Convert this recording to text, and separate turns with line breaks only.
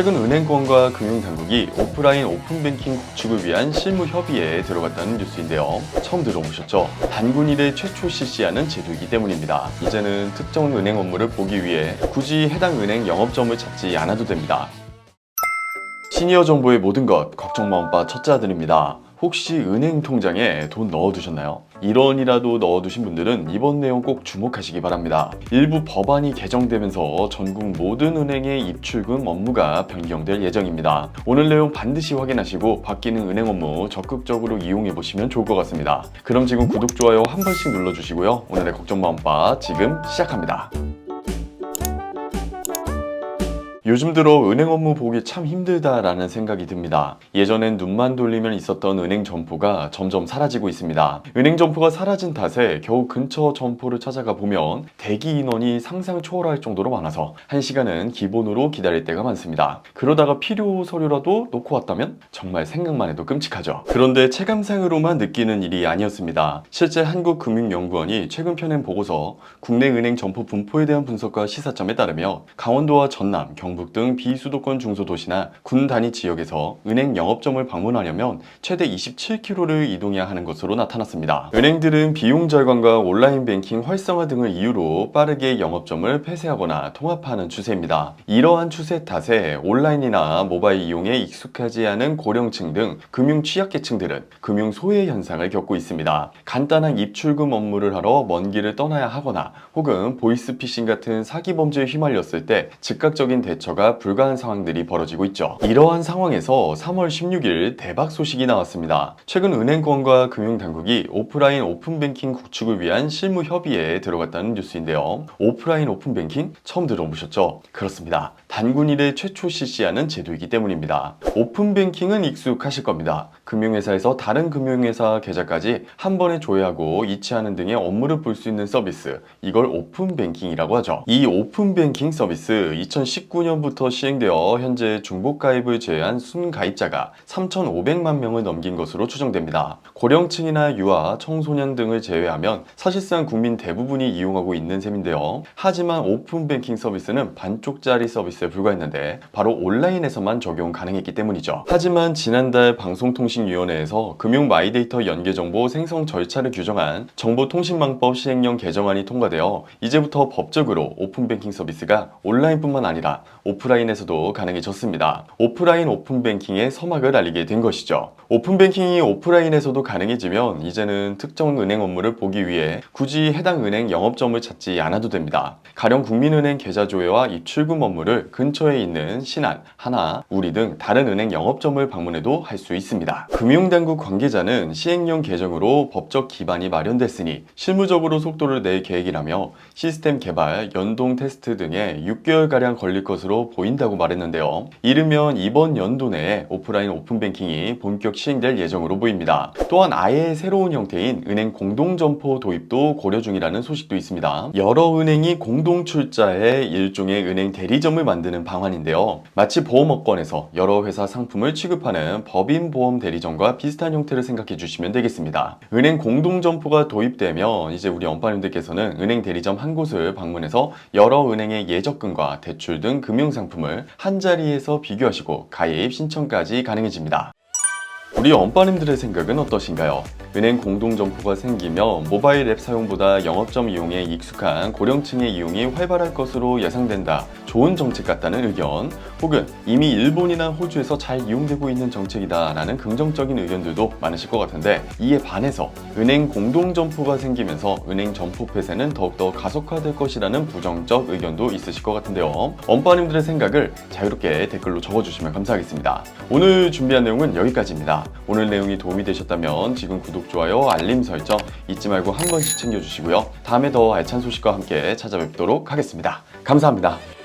최근 은행권과 금융당국이 오프라인 오픈뱅킹 구축을 위한 실무 협의에 들어갔다는 뉴스인데요. 처음 들어보셨죠? 단군 이래 최초 실시하는 제도이기 때문입니다. 이제는 특정 은행 업무를 보기 위해 굳이 해당 은행 영업점을 찾지 않아도 됩니다. 시니어 정보의 모든 것 걱정 마음바 첫째 아들입니다. 혹시 은행 통장에 돈 넣어두셨나요? 1원이라도 넣어두신 분들은 이번 내용 꼭 주목하시기 바랍니다. 일부 법안이 개정되면서 전국 모든 은행의 입출금 업무가 변경될 예정입니다. 오늘 내용 반드시 확인하시고 바뀌는 은행 업무 적극적으로 이용해 보시면 좋을 것 같습니다. 그럼 지금 구독, 좋아요 한 번씩 눌러주시고요. 오늘의 걱정 마음바 지금 시작합니다. 요즘 들어 은행 업무 보기 참 힘들다라는 생각이 듭니다. 예전엔 눈만 돌리면 있었던 은행 점포가 점점 사라지고 있습니다. 은행 점포가 사라진 탓에 겨우 근처 점포를 찾아가 보면 대기 인원이 상상 초월할 정도로 많아서 한 시간은 기본으로 기다릴 때가 많습니다. 그러다가 필요 서류라도 놓고 왔다면 정말 생각만 해도 끔찍하죠. 그런데 체감상으로만 느끼는 일이 아니었습니다. 실제 한국금융연구원이 최근 펴낸 보고서 국내 은행 점포 분포에 대한 분석과 시사점에 따르며 강원도와 전남, 경북 등 비수도권 중소도시나 군 단위 지역에서 은행 영업점을 방문하려면 최대 27km를 이동해야 하는 것으로 나타났습니다. 은행들은 비용 절감과 온라인 뱅킹 활성화 등을 이유로 빠르게 영업점을 폐쇄하거나 통합하는 추세입니다. 이러한 추세 탓에 온라인이나 모바일 이용에 익숙하지 않은 고령층 등 금융 취약계층들은 금융 소외 현상을 겪고 있습니다. 간단한 입출금 업무를 하러 먼 길을 떠나야 하거나 혹은 보이스피싱 같은 사기 범죄에 휘말렸을 때 즉각적인 대처 가 불가한 상황들이 벌어지고 있죠. 이러한 상황에서 3월 16일 대박 소식이 나왔습니다. 최근 은행권과 금융당국이 오프라인 오픈뱅킹 구축을 위한 실무 협의에 들어갔다는 뉴스인데요. 오프라인 오픈뱅킹 처음 들어보셨죠? 그렇습니다. 단군 이래 최초 실시하는 제도이기 때문입니다. 오픈뱅킹은 익숙하실 겁니다. 금융회사에서 다른 금융회사 계좌까지 한 번에 조회하고 이체하는 등의 업무를 볼 수 있는 서비스. 이걸 오픈뱅킹이라고 하죠. 이 오픈뱅킹 서비스 2019년 부터 시행되어 현재 중복 가입을 제외한 순가입자가 3,500만 명을 넘긴 것으로 추정됩니다. 고령층이나 유아, 청소년 등을 제외하면 사실상 국민 대부분이 이용하고 있는 셈인데요. 하지만 오픈 뱅킹 서비스는 반쪽짜리 서비스에 불과했는데 바로 온라인에서만 적용 가능했기 때문이죠. 하지만 지난달 방송통신위원회에서 금융 마이데이터 연계 정보 생성 절차를 규정한 정보통신망법 시행령 개정안이 통과되어 이제부터 법적으로 오픈 뱅킹 서비스가 온라인뿐만 아니라 오프라인에서도 가능해졌습니다. 오프라인 오픈뱅킹의 서막을 알리게 된 것이죠. 오픈뱅킹이 오프라인에서도 가능해지면 이제는 특정 은행 업무를 보기 위해 굳이 해당 은행 영업점을 찾지 않아도 됩니다. 가령 국민은행 계좌 조회와 입출금 업무를 근처에 있는 신한, 하나, 우리 등 다른 은행 영업점을 방문해도 할 수 있습니다. 금융당국 관계자는 시행령 개정으로 법적 기반이 마련됐으니 실무적으로 속도를 낼 계획이라며 시스템 개발, 연동 테스트 등에 6개월가량 걸릴 것으로 보인다고 말했는데요. 이르면 이번 연도 내에 오프라인 오픈뱅킹이 본격 시행될 예정으로 보입니다. 또한 아예 새로운 형태인 은행 공동점포 도입도 고려 중이라는 소식도 있습니다. 여러 은행이 공동 출자해 일종의 은행 대리점을 만드는 방안인데요. 마치 보험업권에서 여러 회사 상품을 취급하는 법인 보험 대리점과 비슷한 형태를 생각해 주시면 되겠습니다. 은행 공동점포가 도입되면 이제 우리 언파님들께서는 은행 대리점 한 곳을 방문해서 여러 은행의 예적금과 대출 등 금융 상품을 한 자리에서 비교하시고 가입 신청까지 가능해집니다. 우리 언빠님들의 생각은 어떠신가요? 은행 공동점포가 생기면 모바일 앱 사용보다 영업점 이용에 익숙한 고령층의 이용이 활발할 것으로 예상된다. 좋은 정책 같다는 의견, 혹은 이미 일본이나 호주에서 잘 이용되고 있는 정책이다 라는 긍정적인 의견들도 많으실 것 같은데 이에 반해서 은행 공동점포가 생기면서 은행 점포 폐쇄는 더욱더 가속화될 것이라는 부정적 의견도 있으실 것 같은데요. 언빠님들의 생각을 자유롭게 댓글로 적어주시면 감사하겠습니다. 오늘 준비한 내용은 여기까지입 오늘 내용이 도움이 되셨다면 지금 구독, 좋아요, 알림 설정 잊지 말고 한 번씩 챙겨주시고요. 다음에 더 알찬 소식과 함께 찾아뵙도록 하겠습니다. 감사합니다.